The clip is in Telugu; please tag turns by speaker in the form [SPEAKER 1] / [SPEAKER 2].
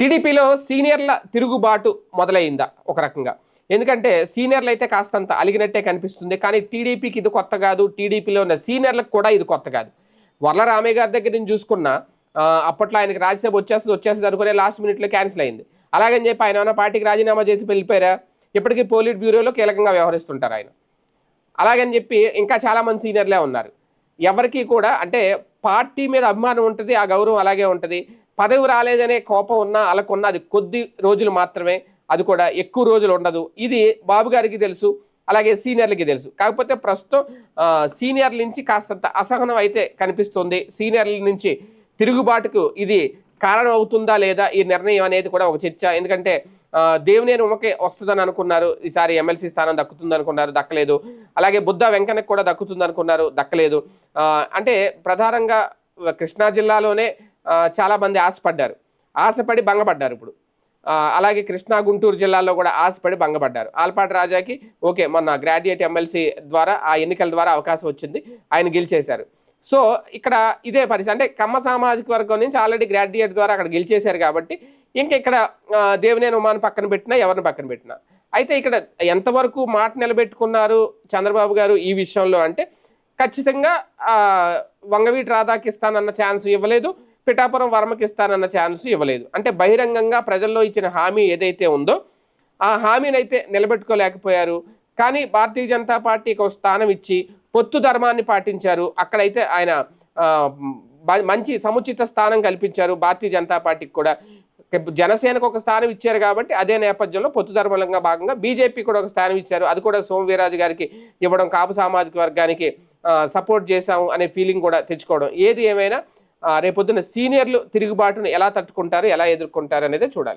[SPEAKER 1] టీడీపీలో సీనియర్ల తిరుగుబాటు మొదలైందా ఒక రకంగా. ఎందుకంటే సీనియర్లు అయితే కాస్తంత అలిగినట్టే కనిపిస్తుంది. కానీ టీడీపీకి ఇది కొత్త కాదు. టీడీపీలో ఉన్న సీనియర్లకు కూడా ఇది కొత్త కాదు. వర్ల రామయ్య గారి దగ్గర నుంచి చూసుకున్నా అప్పట్లో ఆయనకి రాజ్యసభ వచ్చేస్తుంది వచ్చేస్తుంది అనుకునే లాస్ట్ మినిట్లో క్యాన్సిల్ అయింది. అలాగని చెప్పి ఆయన ఏమైనా పార్టీకి రాజీనామా చేసి వెళ్ళిపోయారా? ఇప్పటికీ పోలిట్ బ్యూరోలో కీలకంగా వ్యవహరిస్తుంటారు ఆయన. అలాగని చెప్పి ఇంకా చాలామంది సీనియర్లే ఉన్నారు. ఎవరికి కూడా అంటే పార్టీ మీద అభిమానం ఉంటుంది ఆ గౌరవం అలాగే ఉంటుంది. పదవి రాలేదనే కోపం ఉన్నా వాళ్ళకున్న అది కొద్ది రోజులు మాత్రమే అది కూడా ఎక్కువ రోజులు ఉండదు. ఇది బాబు గారికి తెలుసు అలాగే సీనియర్లకి తెలుసు. కాకపోతే ప్రస్తుతం సీనియర్ల నుంచి కాస్తంత అసహనం అయితే కనిపిస్తుంది. సీనియర్ల నుంచి తిరుగుబాటుకు ఇది కారణం అవుతుందా లేదా ఈ నిర్ణయం అనేది కూడా ఒక చర్చ. ఎందుకంటే దేవినేని ఉమకే వస్తుందని అనుకున్నారు. ఈసారి ఎమ్మెల్సీ స్థానం దక్కుతుంది అనుకున్నారు దక్కలేదు. అలాగే బుద్ధ వెంకన్నకు కూడా దక్కుతుంది అనుకున్నారు దక్కలేదు. అంటే ప్రధానంగా కృష్ణా జిల్లాలోనే చాలామంది చాలా మంది ఆశపడ్డారు. ఆశపడి భంగపడ్డారు ఇప్పుడు. అలాగే కృష్ణా గుంటూరు జిల్లాలో కూడా ఆశపడి భంగపడ్డారు. ఆల్పాటి రాజాకి ఓకే మొన్న గ్రాడ్యుయేట్ ఎమ్మెల్సీ ద్వారా ఆ ఎన్నికల ద్వారా అవకాశం వచ్చింది. ఆయన గెలిచేశారు. సో ఇక్కడ ఇదే పరిస్థితి. అంటే కమ్మ సామాజిక వర్గం నుంచి ఆల్రెడీ గ్రాడ్యుయేట్ ద్వారా అక్కడ గెలిచేశారు కాబట్టి ఇంకా ఇక్కడ దేవినేని ఉమాను పక్కన పెట్టినా ఎవరిని పక్కన పెట్టినా. అయితే ఇక్కడ ఎంతవరకు మాట నిలబెట్టుకున్నారు చంద్రబాబు గారు ఈ విషయంలో అంటే ఖచ్చితంగా వంగవీటి రాధాకి ఇస్తానన్న ఛాన్స్ ఇవ్వలేదు. పిఠాపురం వర్మకి ఇస్తానన్న ఛాన్స్ ఇవ్వలేదు. అంటే బహిరంగంగా ప్రజల్లో ఇచ్చిన హామీ ఏదైతే ఉందో ఆ హామీనైతే నిలబెట్టుకోలేకపోయారు. కానీ భారతీయ జనతా పార్టీకి ఒక స్థానం ఇచ్చి పొత్తు ధర్మాన్ని పాటించారు. అక్కడైతే ఆయన మంచి సముచిత స్థానం కల్పించారు భారతీయ జనతా పార్టీకి కూడా. జనసేనకు ఒక స్థానం ఇచ్చారు కాబట్టి అదే నేపథ్యంలో పొత్తు ధర్మంగా భాగంగా బీజేపీ కూడా ఒక స్థానం ఇచ్చారు. అది కూడా సోమవీరాజు గారికి ఇవ్వడం కాపు సామాజిక వర్గానికి సపోర్ట్ చేశాము అనే ఫీలింగ్ కూడా తెచ్చుకోవడం. ఏది ఏమైనా రేపొద్దున సీనియర్లు తిరుగుబాటును ఎలా తట్టుకుంటారు ఎలా ఎదుర్కొంటారు అనేది చూడాలి.